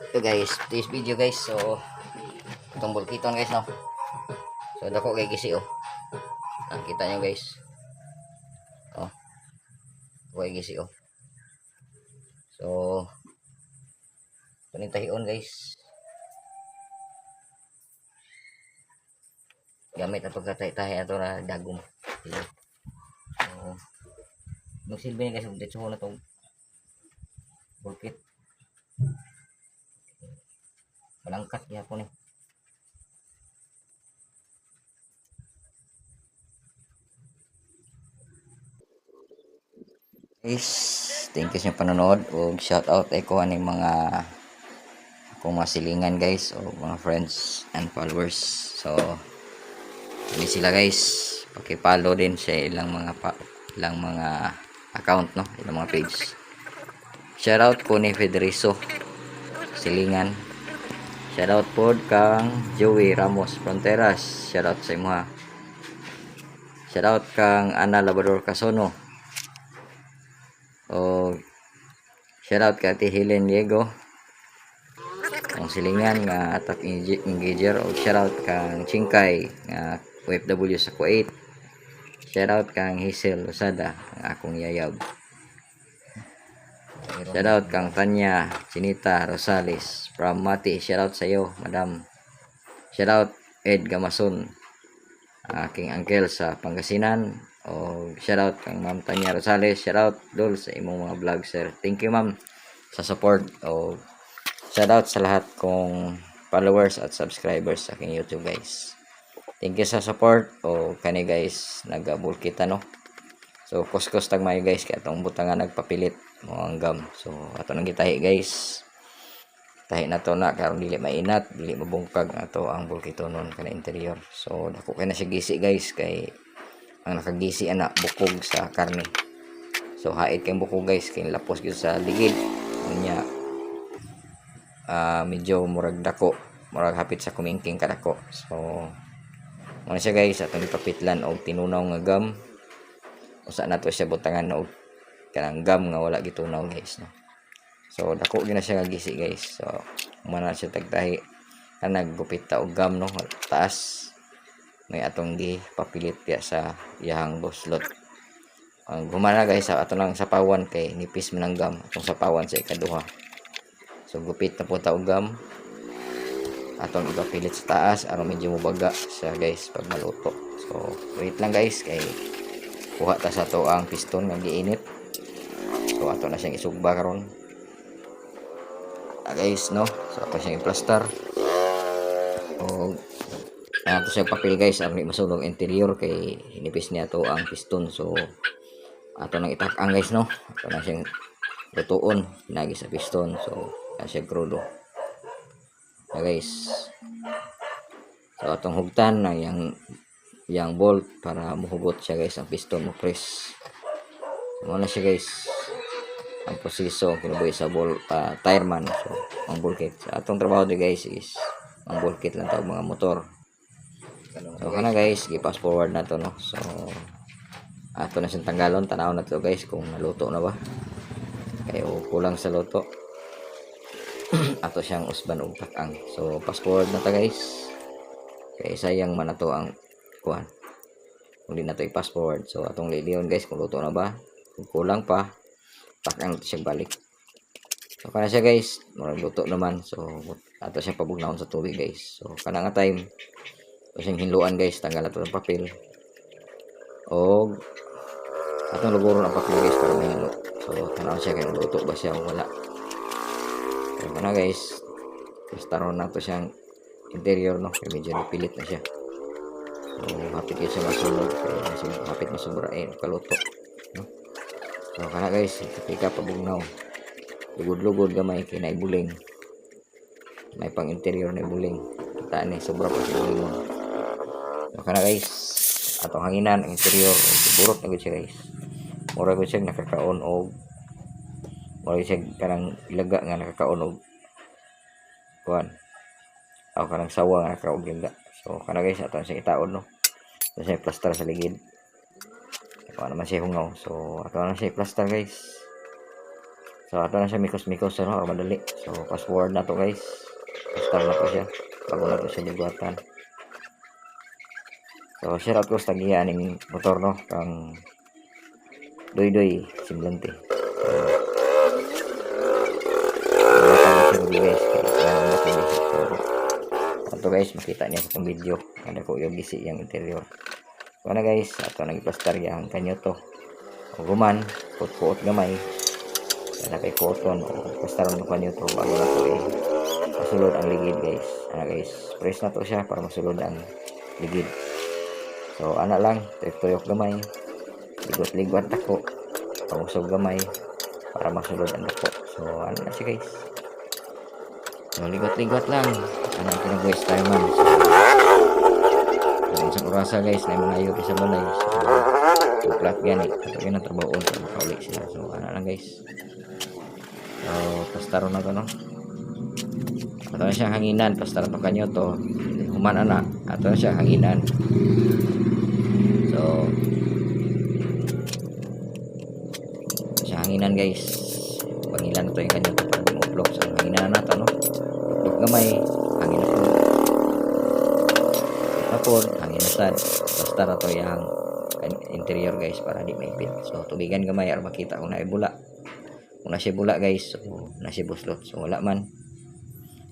ito guys. This video guys. So itong bulkiton guys no? So dako kay gisi oh. Nakita nyo guys. Oh. Dako kay gisi oh. So ito yung tahion guys. Gamit na pagkatahi ato na dagom. So magsilbi na guys. Ang dito na itong bulkit malangkat ya po ni. Guys thank you sa panonood ug shout out ay ko ani mga akong masilingan guys o mga friends and followers. So ini sila guys. Paki-follow din sa ilang mga pa, ilang mga account no? Ilang mga page. Shout out po ni Federizo silingan shout out po kang Joey Ramos Fronteras. Shout out sa imo ha. Shout out kang Ana Labrador Casono. O shout out kay Ate Helen Diego. Ang silingan nga attack engager o shout out kang Chingkay nga OFW sa Kuwait. Shout out kang Hazel Lozada ang akong yayab shout out kang Tanya Chinita Rosales from Mati. Shout out sa iyo madam. Shout out Ed Gamason aking uncle sa Pangasinan. O shout out kang Ma'am Tanya Rosales. Shout out dol sa imong mga vlog sir. Thank you ma'am sa support. O shout out sa lahat kong followers at subscribers sa aking YouTube guys. Thank you sa support. O kani guys nagabul kita no so kuskus tag mayo guys. Kaya atong butangan nagpapilit. Mo ang gam. So ato nang gitahi guys. Tahi na to na karon dili mainat dili mabungkag ato ang bulkitonon kana interior. So dako kay na siya gisi guys kay ang nakagisi ana bukog sa karne. So hait kay bukog guys kay lapos gyud sa ligid unya ah medyo murag dako murag hapit sa kumingking kadako so mo siya guys atong ipapitlan og tinunaw nga gam usa na to siya butangan og kanang gam nga wala gitunaw guys no? So dako gyud na siya gisi guys. So mana siya tagtahi. Kanang gupit ta og gam no? Taas. May atong gi papilit ya sa iyahang buslot ang gumana guys sa ato lang sapawan kay nipis man ang gam. Atong sapawan sa ikaduha. So gupit na po ta og gam. Atong ipapilit sa taas. Aron medyo mubaga siya guys pag maluto. So wait lang guys kay kuha ta sa to ang piston nga giinit. So ato na siyang isugba karon. Ah, guys no? So ato siyang i-plaster. O ato siyang papel guys aron di masunog interior kay hinipis niya to ang piston. So ato nang itak-ang guys no? Ato na siyang lutuon pinagi sa piston. So na siya krudo. Na guys. So atong hugtan na yang yang bolt para muhugot siya guys. Ang piston mo press mo na siya guys? Ang proseso kinabuhi sa ball uh, tire man. So ang ball kit. Sa atong trabaho di guys is ang ball kit lang tawag mga motor. So kana guys. gi fast forward na to no? So ato na siyang tanggalon. Tanaw na to guys kung naluto na ba. Kayo kulang sa luto. Ato siyang usban og takang. So fast forward na ta guys. Kay sayang man ato ang kuan kung na to i-fast forward so atong liliyon guys kung luto na ba kung kulang pa takang siya balik. So kana siya guys murag luto naman so ato siyang pabugnawon sa tubig guys. So kana nga time so siyang hinluan guys tanggal ato ng papel. Og atong luguron ang papel guys para mahilo so tanaw siya kay luto ba siya o wala. So kana guys taron na to siyang interior no? Kay medyo napilit na siya so hapit kayo siya masulog mas- hapit masubra eh kaluto. No? So kana guys kapika pabugnaw. Lugod-lugod gamay kay naibuling may pang interior na ibuling kita ni sobra pa sa buling mo. So kana guys atong hanginan ang interior. Burot na siya guys. Mura gud siya nakakaon og mura siya kanang ilaga nga nakakaon og kuan ako kanang sawa nga nakakaon ilaga so kana guys atong siya itaon no so siya plaster sa ligid ako naman siya hungaw so ato na siya plaster guys So ato na siya mikos-mikos ano, or madali. So forward na to guys. Start na to siya. Bago na to siya bubuhatan. So shout out ko sa tagiya ning motor no kang Doy Doy Simblante. So, guys. Guys, makita niya sa itong video. Ada ko yung gisi yung interior. So na guys, ato nagplastar yang kanyo to. O guman, put-puot gamay. Kaya kay cotton o plastaron mo kanyo to bago na to eh. Masulod ang ligid guys. Ana guys, press na to siya para masulod ang ligid. So ana lang, tuyok-tuyok gamay. Ligot-ligot ako. Pangusog gamay para masulod ang dako. So ano na siya guys. So ligot-ligot lang. Ano ang pinag-waste time man. So, yung sa kurasa guys, na mga ayupi sa balay. So, tuklat gani. Ito yun ang trabaho ko. Makauli sila. So ano lang guys. So, pastaro na to no. Ato na siya hanginan. Pastaro to kanyo to. Human ana. Ato na siya hanginan. So, siya hanginan guys. Pangilan na to yung kanyo to. Para uplock. So, hanginan na nato no. Uplock gamay. Hangin na po. Tapos, hangin na sad. Basta na to yung interior guys para di maipit. So, tubigan gamay. Ar makita kung naibula. Kung nasi bula guys. So, nasi buslot. So, wala man.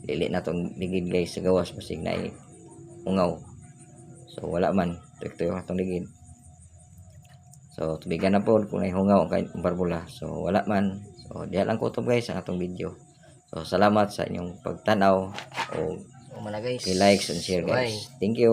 Lili na tong ligid guys sa gawas. Masig na ungaw. So, wala man. Ito yung atong ligid. So, tubigan na po kung naihungaw ang barbula. So, wala man. So, diyan lang kutob guys ang atong video. So, salamat sa inyong pagtanaw o Umana guys. i-likes and share guys. Thank you.